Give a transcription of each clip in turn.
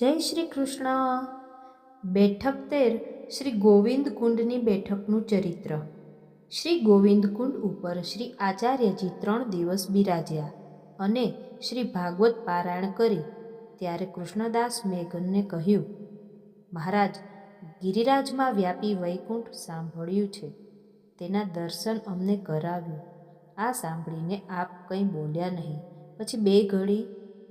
જય શ્રી કૃષ્ણ. બેઠક તેર શ્રી ગોવિંદ કુંડની બેઠકનું ચરિત્ર. શ્રી ગોવિંદ કુંડ ઉપર શ્રી આચાર્યજી ત્રણ દિવસ બિરાજ્યા અને શ્રી ભાગવત પારાયણ કરી. ત્યારે કૃષ્ણદાસ મેઘનને કહ્યું, મહારાજ, ગિરિરાજમાં વ્યાપી વૈકુંઠ સાંભળ્યું છે. તેના દર્શન અમને કરાવ્યું. આ સાંભળીને આપ કંઈ બોલ્યા નહીં. પછી બે ઘડી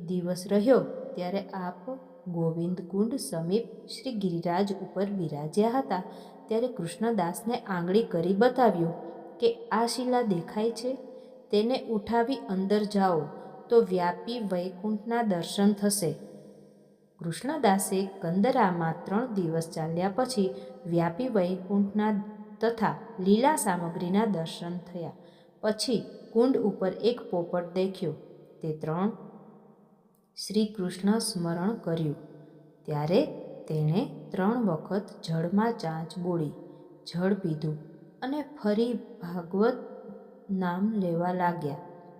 દિવસ રહ્યો ત્યારે આપ ગોવિંદ કુંડ સમીપ શ્રી ગિરિરાજ ઉપર બિરાજ્યા હતા. ત્યારે કૃષ્ણદાસને આંગળી કરી બતાવ્યું કે આ શિલા દેખાય છે. તેને ઉઠાવી અંદર જાઓ, તો વ્યાપી વૈકુંઠના દર્શન થશે. કૃષ્ણદાસે કંદરામાં ત્રણ દિવસ ચાલ્યા પછી વ્યાપી વૈકુંઠના તથા લીલા સામગ્રીના દર્શન થયા. પછી કુંડ ઉપર એક પોપટ દેખ્યો. તે ત્રણ શ્રી કૃષ્ણ સ્મરણ કર્યું. ત્યારે તેણે ત્રણ વખત જળમાં ચાંચ બોળી, જળ પીધું અને ફરી ભાગવત નામ લેવા લાગ્યા.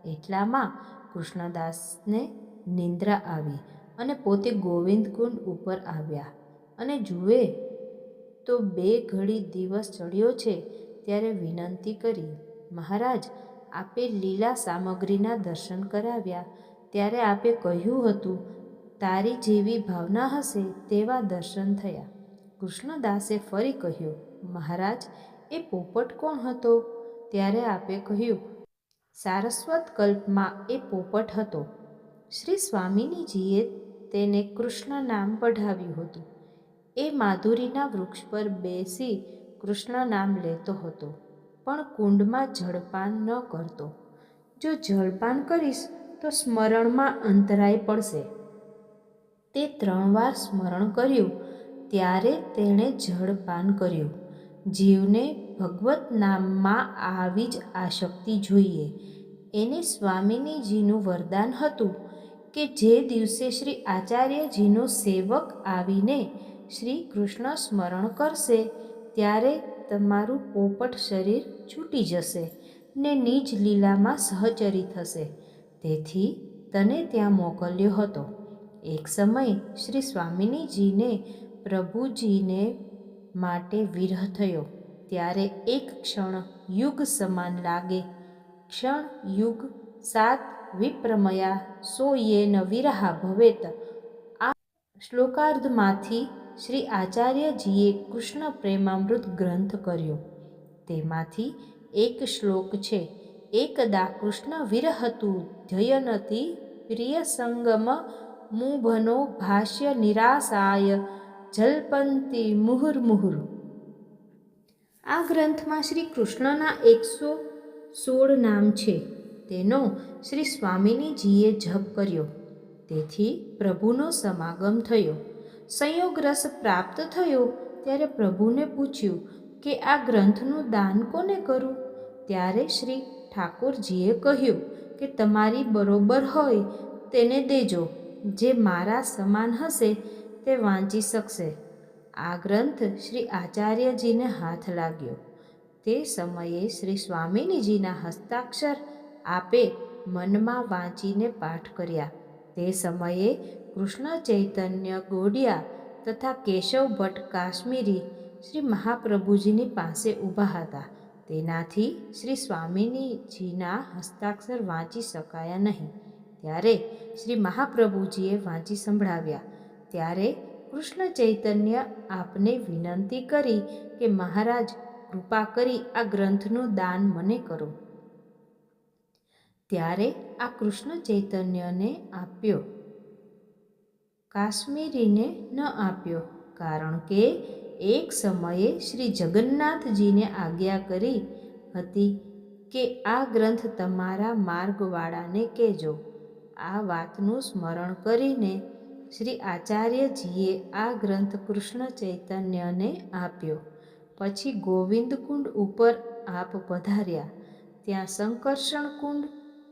એટલામાં કૃષ્ણદાસને નિંદ્રા આવી અને પોતે ગોવિંદ કુંડ ઉપર આવ્યા. અને જુએ તો બે ઘડી દિવસ ચડ્યો છે ત્યારે વિનંતી કરી, મહારાજ, આપે લીલા સામગ્રીના દર્શન કરાવ્યા. ત્યારે આપે કહ્યું હતું, તારી જેવી ભાવના હશે તેવા દર્શન થયા. કૃષ્ણદાસે ફરી કહ્યું, મહારાજ, એ પોપટ કોણ હતો? ત્યારે આપે કહ્યું, સારસ્વત કલ્પમાં એ પોપટ હતો. શ્રી સ્વામિનીજીએ તેને કૃષ્ણ નામ પઢાવ્યું હતું. એ માધુરીના વૃક્ષ પર બેસી કૃષ્ણ નામ લેતો હતો, પણ કુંડમાં જળપાન ન કરતો. જો જળપાન કરીશ તો સ્મરણમાં અંતરાય પડશે. તે ત્રણ વાર સ્મરણ કર્યું, ત્યારે તેણે જળપાન કર્યું. જીવને ભગવત નામમાં આવી જ આશક્તિ જોઈએ. એને સ્વામિનીજીનું વરદાન હતું કે જે દિવસે શ્રી આચાર્યજીનો સેવક આવીને શ્રી કૃષ્ણ સ્મરણ કરશે, ત્યારે તમારું પોપટ શરીર છૂટી જશે ને નિજ લીલામાં સહચરી થશે. તેથી તને ત્યાં મોકલ્યો હતો. એક સમય શ્રી સ્વામિનીજીને પ્રભુજીને માટે વિરહ થયો. ત્યારે એક ક્ષણ યુગ સમાન લાગે. ક્ષણ યુગ સાત વિપ્રમયા સોયે ન વિરહા ભવેત. આ શ્લોકાર્ધમાંથી શ્રી આચાર્યજીએ કૃષ્ણ પ્રેમામૃત ગ્રંથ કર્યો. તેમાંથી એક શ્લોક છે એકદા કૃષ્ણ વિરહતું ધ્યયનતી પ્રિય સંગમ મુભનો ભાષ્ય નિરાશાય જલ્પંતી મુહુર્મુહુર. આ ગ્રંથમાં શ્રી કૃષ્ણના એકસો સોળ નામ છે. તેનો શ્રી સ્વામિનીજીએ જપ કર્યો. તેથી પ્રભુનો સમાગમ થયો. સંયોગ રસ પ્રાપ્ત થયો ત્યારે પ્રભુને પૂછ્યું કે આ ગ્રંથનું દાન કોને કરું? ત્યારે શ્રી ઠાકોરજીએ કહ્યું કે તમારી બરોબર હોય તેને દેજો. જે મારા સમાન હશે તે વાંચી શકશે. આ ગ્રંથ શ્રી આચાર્યજીને હાથ લાગ્યો. તે સમયે શ્રી સ્વામિનીજીના હસ્તાક્ષર આપે મનમાં વાંચીને પાઠ કર્યા. તે સમયે કૃષ્ણ ચૈતન્ય ગોડિયા તથા કેશવ ભટ્ટ કાશ્મીરી શ્રી મહાપ્રભુજીની પાસે ઊભા હતા. તેનાથી શ્રી સ્વામિનીજીના હસ્તાક્ષર વાંચી શકાયા નહીં. ત્યારે શ્રી મહાપ્રભુજીએ વાંચી સંભળાવ્યા. ત્યારે કૃષ્ણ ચૈતન્ય આપને વિનંતી કરી કે મહારાજ, કૃપા કરી આ ગ્રંથનું દાન મને કરો. ત્યારે આ કૃષ્ણ ચૈતન્યને આપ્યો. કાશ્મીરીને ન આપ્યો, કારણ કે એક સમયે શ્રી જગન્નાથજીને આજ્ઞા કરી હતી કે આ ગ્રંથ તમારા માર્ગવાળાને કહેજો. આ વાતનું સ્મરણ કરીને શ્રી આચાર્યજીએ આ ગ્રંથ કૃષ્ણ ચૈતન્યને આપ્યો. પછી ગોવિંદ કુંડ ઉપર આપ પધાર્યા. ત્યાં સંકર્ષણ કુંડ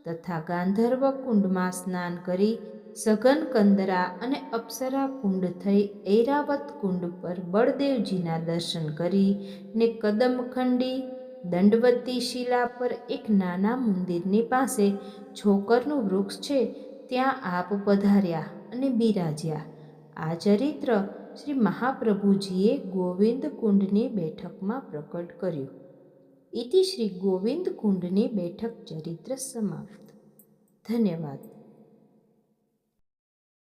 તથા ગાંધર્વ કુંડમાં સ્નાન કરી સઘન કંદરા અને અપ્સરા કુંડ થઈ ઐરાવત કુંડ પર બળદેવજીના દર્શન કરી ને કદમખંડી દંડવતી શિલા પર એક નાના મંદિરની પાસે છોકરનું વૃક્ષ છે ત્યાં આપ પધાર્યા અને બિરાજ્યા. આ ચરિત્ર શ્રી મહાપ્રભુજીએ ગોવિંદ કુંડની બેઠકમાં પ્રકટ કર્યું. ઇતિ શ્રી ગોવિંદ કુંડની બેઠક ચરિત્ર સમાપ્ત. ધન્યવાદ.